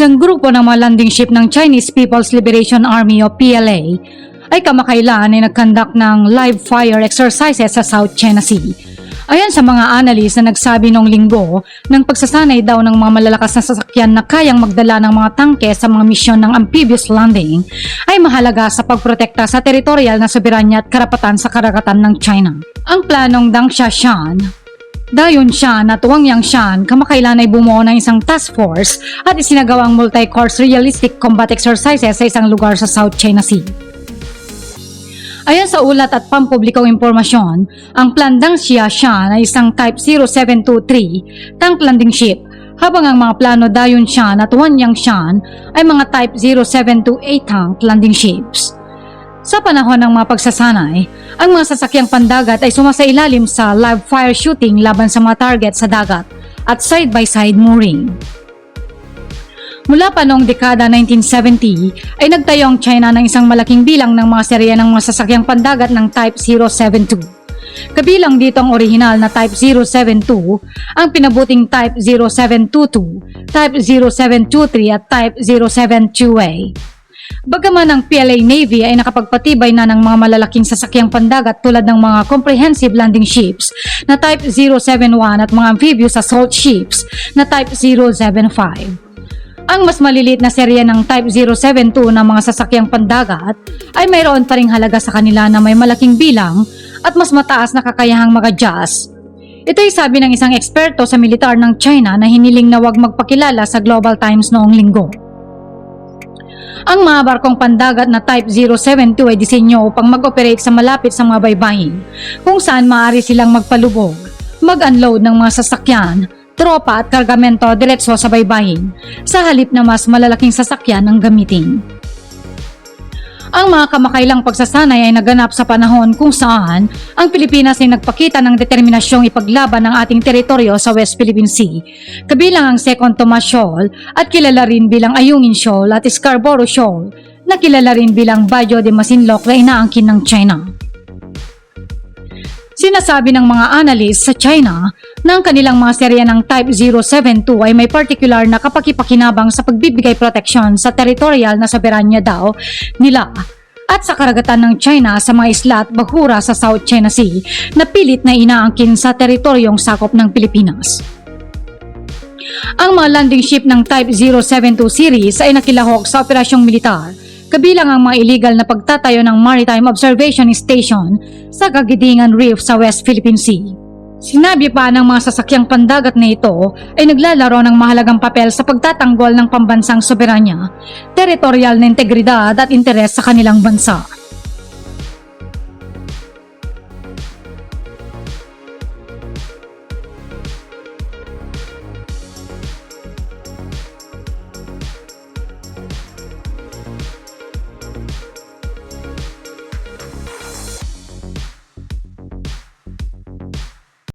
Isang grupo ng mga landing ship ng Chinese People's Liberation Army o PLA ay kamakailan ay nagkandak ng live fire exercises sa South China Sea. Ayon sa mga analyst na nagsabi noong linggo ng pagsasanay daw ng mga malalakas na sasakyan na kayang magdala ng mga tangke sa mga misyon ng amphibious landing ay mahalaga sa pagprotekta sa teritorial na soberanya at karapatan sa karagatan ng China. Ang planong Deng Xiaoshan Dayon siya na Tuwang Yang Shan kamakailan ay bumuo ng isang task force at isinagawang multi-course realistic combat exercises sa isang lugar sa South China Sea. Ayon sa ulat at pampublikong impormasyon, ang plandang siya siya ay isang Type 0723 tank landing ship habang ang mga plano dayon siya na Tuan Yang Shan ay mga Type 0728 tank landing ships. Sa panahon ng mga pagsasanay, ang mga sasakyang pandagat ay sumasailalim sa live fire shooting laban sa mga target sa dagat at side-by-side mooring. Mula pa noong dekada 1970 ay nagtayo ang China ng isang malaking bilang ng mga serya ng mga sasakyang pandagat ng Type 072. Kabilang dito ang orihinal na Type 072, ang pinabuting Type 0722, Type 0723 at Type 072A. Bagaman ang PLA Navy ay nakapagpatibay na ng mga malalaking sasakyang pandagat tulad ng mga comprehensive landing ships na Type 071 at mga amphibious assault ships na Type 075. Ang mas maliliit na serye ng Type 072 ng mga sasakyang pandagat ay mayroon pa ring halaga sa kanila na may malaking bilang at mas mataas na kakayahang mag-adjust. Ito ay sabi ng isang eksperto sa militar ng China na hiniling na wag magpakilala sa Global Times noong linggo. Ang mga barkong pandagat na Type 072 ay disenyo upang mag-operate sa malapit sa mga baybayin, kung saan maaari silang magpalubog, mag-unload ng mga sasakyan, tropa at kargamento diretso sa baybayin, sa halip na mas malalaking sasakyan ang gamitin. Ang mga kamakailang pagsasanay ay naganap sa panahon kung saan ang Pilipinas ay nagpakita ng determinasyong ipaglaban ang ating teritoryo sa West Philippine Sea, kabilang ang Second Tomas Shoal at kilala rin bilang Ayungin Shoal at Scarborough Shoal na kilala rin bilang Bayo de Masinloc na inaangkin ng China. Sinasabi ng mga analyst sa China na ang kanilang mga serya ng Type 072 ay may particular na kapakipakinabang sa pagbibigay proteksyon sa territorial na soberanya daw nila at sa karagatan ng China sa mga isla at bahura sa South China Sea na pilit na inaangkin sa teritoryong sakop ng Pilipinas. Ang mga landing ship ng Type 072 series ay nakilahok sa operasyong militar kabilang ang mga illegal na pagtatayo ng Maritime Observation Station sa Gagidingan Reef sa West Philippine Sea. Sinabi pa ng mga sasakyang pandagat na ito ay naglalaro ng mahalagang papel sa pagtatanggol ng pambansang soberanya, teritorial na integridad at interes sa kanilang bansa.